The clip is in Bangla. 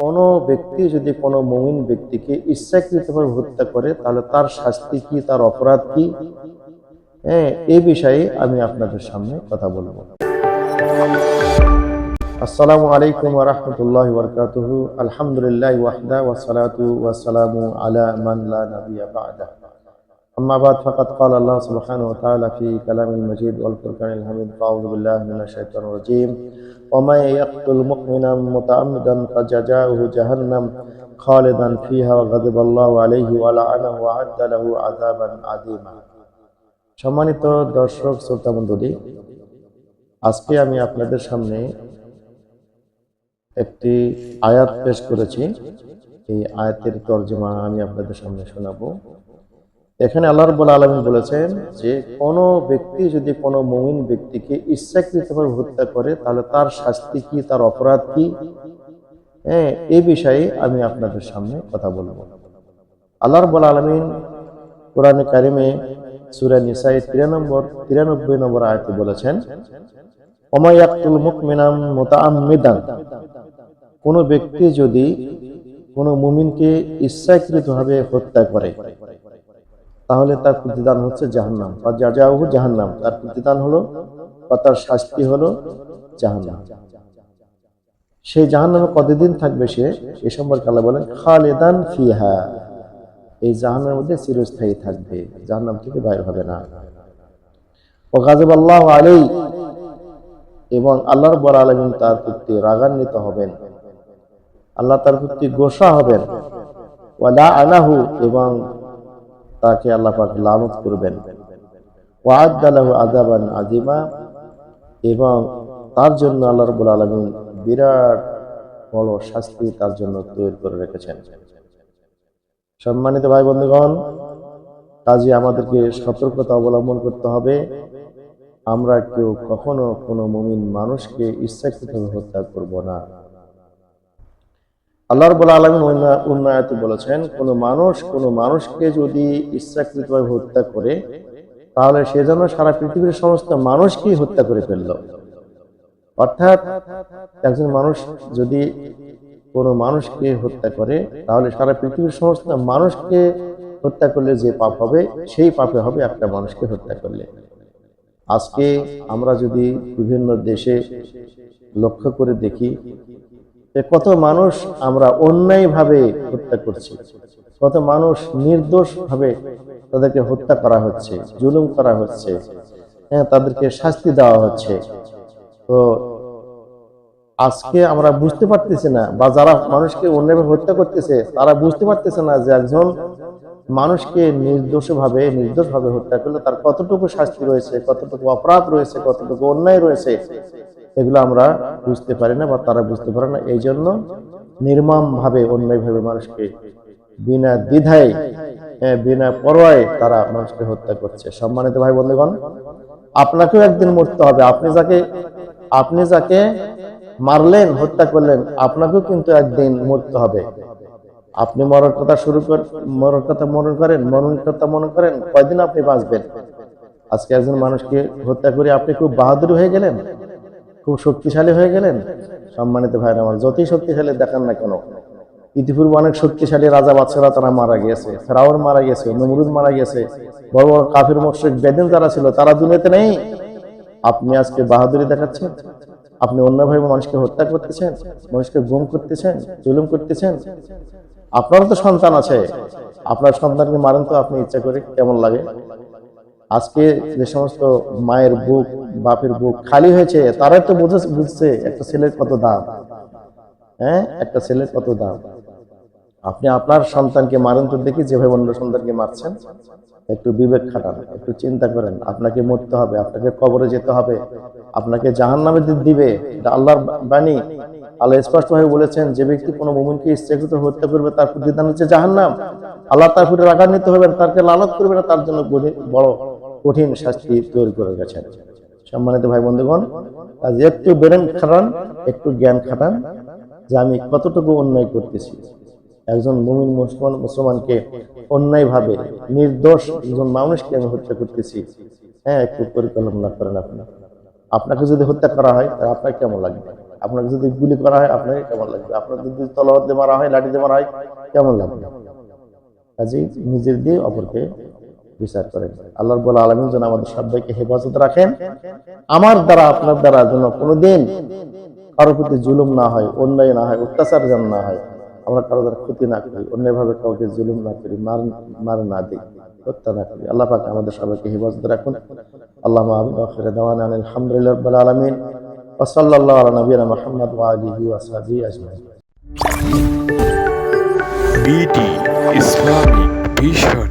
কোনো ব্যক্তি যদি কোনো মমিন ব্যক্তিকে ইচ্ছাকৃতভাবে হত্যা করে, তাহলে তার শাস্তি কি, তার অপরাধ কি? হ্যাঁ এ বিষয়ে আমি আপনাদের সামনে কথা বলব। আসসালামু আলাইকুম রহমতুল্লাহ আলহামদুলিল্লাহ ওয়াহদা ওয়াসালাতু ওয়াসালামু আলা মানলা নাবিয়্যা বা'দা أما بعد فقد قال الله سبحانه وتعالى في كلام المجيد والفرقان الحميد فأعوذ بالله من الشيطان الرجيم ومن يقتل مؤمنا متعمدا فجزاؤه جهنم خالدا فيها وغضب الله عليه ولعنه وأعد له عذابا عظيما সম্মানিত দর্শক শ্রোতা মণ্ডলী আজকে আমি আপনাদের সামনে একটি আয়াত পেশ করেছি এই আয়াতের তর্জমা আমি আপনাদের সামনে শোনাবো এখানে আল্লাহ রব্বুল আলমী বলেছেন যে, কোনো ব্যক্তি যদি কোনো মমিন ব্যক্তিকে ইচ্ছাকৃতভাবে হত্যা করে, তাহলে তার শাস্তি কি, তার অপরাধ কি? হ্যাঁ এ বিষয়ে আমি আপনাদের সামনে কথা বলব। আল্লাহ রব্বুল আলমিন কোরআনে কারিমে সুরা নিসাই তিরানম্বর তিরানব্বই নম্বর আয়তে বলেছেন অমায়াকুল মুকমিনাম মোতাআম্মিদান। কোনো ব্যক্তি যদি কোনো মুমিনকে ইচ্ছাকৃতভাবে হত্যা করে তাহলে তার প্রতিদান হচ্ছে জাহান্নাম। বা যা যাহু জাহান্নাম। তার প্রতিদান হলো, বা তার শাস্তি হলো জাহান্নাম। সেই জাহান্নামে কতদিন থাকবে সে? এ সম্পর্কে আল্লাহ বলেন, খালেদান ফিহা। এই জাহান্নামের মধ্যে চিরস্থায়ী থাকবে। জাহান্নাম থেকে বাইর হবে না। ও গাজব আল্লাহ আলী এবং আল্লাহর বড় আলমিন তার প্রতি রাগান্বিত হবেন। আল্লাহ তার প্রতি গোসা হবেন। ওয়ালা আনাহু এবং তাকে আল্লাহ পাক লানত করবেন। ওয়াদালাহু আযাবান আযীমা এবং তার জন্য আল্লাহ রাব্বুল আলামিন বিরাট বড় শাস্তি তার জন্য তৈরি করে রেখেছেন। সম্মানিত ভাই বন্ধুগণ, কাজে আমাদেরকে সতর্কতা অবলম্বন করতে হবে। আমরা কেউ কখনো কোনো মুমিন মানুষকে ইচ্ছাকৃতভাবে হত্যা করব না। আল্লাহ বলেছেন, কোন মানুষ কোন মানুষকে যদি ইচ্ছাকৃতভাবে হত্যা করে, তাহলে সারা পৃথিবীর সমস্ত হত্যা করে ফেলল। অর্থাৎ, একজন মানুষ যদি কোনো মানুষকে হত্যা করে, তাহলে সারা পৃথিবীর সমস্ত মানুষকে হত্যা করলে যে পাপ হবে, সেই পাপে হবে একটা মানুষকে হত্যা করলে। আজকে আমরা যদি বিভিন্ন দেশে লক্ষ্য করে দেখি কত মানুষ আমরা অন্যায়ভাবে হত্যা করছি, কত মানুষ নির্দোষ ভাবে তাদেরকে হত্যা করা হচ্ছে, জুলুম করা হচ্ছে হ্যাঁ তাদেরকে শাস্তি দেওয়া হচ্ছে। তো আজকে আমরা বুঝতে পারতেছি না, বা যারা মানুষকে অন্যায়ভাবে হত্যা করতেছে, তারা বুঝতে পারতেছে না যে একজন মানুষকে নির্দোষ ভাবে নির্দোষ ভাবে হত্যা করলে তার কতটুকু শাস্তি রয়েছে, কতটুকু অপরাধ রয়েছে, কতটুকু অন্যায় রয়েছে। এগুলো আমরা বুঝতে পারি না বা তারা বুঝতে পারে না। এই জন্য নির্মম ভাবে অন্যায়ভাবে মানুষকে বিনা দ্বিধায় বিনা পরোয়ায় তারা মানুষকে হত্যা করছে। সম্মানিত ভাই বন্ধুগণ, আপনাকেও একদিন মরতে হবে। আপনি যাকে আপনি যাকে মারলেন, হত্যা করলেন, আপনাকেও কিন্তু একদিন মরতে হবে। আপনি মরার কথা শুরু কর, মরার কথা মনে করেন, মরণের কথা মনে করেন, কয়দিন আপনি বাঁচবেন? আজকে একজন মানুষকে হত্যা করে আপনি খুব বাহাদুর হয়ে গেলেন? খুব শক্তিশালী হয়ে গেলেন? সম্মানিত ভাইরা আমার, যতই শক্তিশালী দেখান না কেন, ইতিপূর্বে অনেক শক্তিশালী রাজা বাচ্চারা তারা মারা গিয়েছে ফেরাউর মারা গেছে নমরুদ মারা গেছে বড় বড় কাফির মোশেক বেদিন যারা ছিল, তারা দুনিয়াতে নেই। আপনি আজকে বাহাদুরি দেখাচ্ছেন? আপনি অন্যভাবে মানুষকে হত্যা করতেছেন? মানুষকে গুম করতেছেন? জুলুম করতেছেন? আপনারও তো সন্তান আছে। আপনার সন্তানকে মারেন তো আপনি ইচ্ছা করে, কেমন লাগে? আজকে যে সমস্ত মায়ের বুক বাপের বুক খালি হয়েছে, তারাই তো বুঝে বুঝছে একটা ছেলের কত দাম। হ্যাঁ? একটা ছেলের কত দাম। আপনি আপনার সন্তানকে মারেন তো দেখি যেভাবে অন্য সন্তানকে মারছেন। একটু বিবেক খাটান, একটু চিন্তা করেন, আপনাকে মরতে হবে, আপনাকে কবরে যেতে হবে, আপনাকে জাহান নামে দিবে আল্লাহর বাণী। আল্লাহ স্পষ্ট ভাবে বলেছেন, যে ব্যক্তি কোনো মুমিনকে ইচ্ছাকৃত হত্যা করবে, তার প্রতিদান হচ্ছে জাহান নাম আল্লাহ তার প্রতি রাগান্বিত হবেন তাকে লালত করবে না, তার জন্য বড় কঠিন শাস্তি তৈরি করে গেছেন। সম্মানিত ভাই বন্ধুগণ, আজ একটু বেরেন খাটান, একটু জ্ঞান খাটান, যে আমি কতটুকু অন্যায় করতেছি। একজন মুমিন মুসলমান মুসলমানকে অন্যায় ভাবে নির্দোষ একজন মানুষকে আমি হত্যা করতেছি। হ্যাঁ একটু পরিকল্পনা করেন আপনি। আপনাকে যদি হত্যা করা হয়, তাহলে আপনার কেমন লাগবে? আপনাকে যদি গুলি করা হয়, আপনাকে কেমন লাগবে? আপনাকে যদি তলোয়ার দিয়ে মারা হয় লাঠি দিয়ে মারা হয়, কেমন লাগবে? কাজেই নিজের দিয়ে অপরকে বিচার করেন। আল্লাহ বলে আলমিন যেন আমাদের সবাইকে হেফাজত রাখেন। আমার দ্বারা, আপনার দ্বারা যেন কোনোদিন কারোর প্রতি জুলুম না হয়, অন্যায় না হয়, অত্যাচার যেন না হয়, আমরা কারও দ্বারা ক্ষতি না করি, অন্যায়ভাবে কাউকে জুলুম না করি, মার মার না দিই, হত্যা না করি। আল্লাহ পাক আমাদের সবাইকে হেফাজত রাখুন। আল্লাহ আমিন, আখির দাওয়ানা আলহামদুলিল্লাহ রাব্বিল আলামিন। BD Islamic vision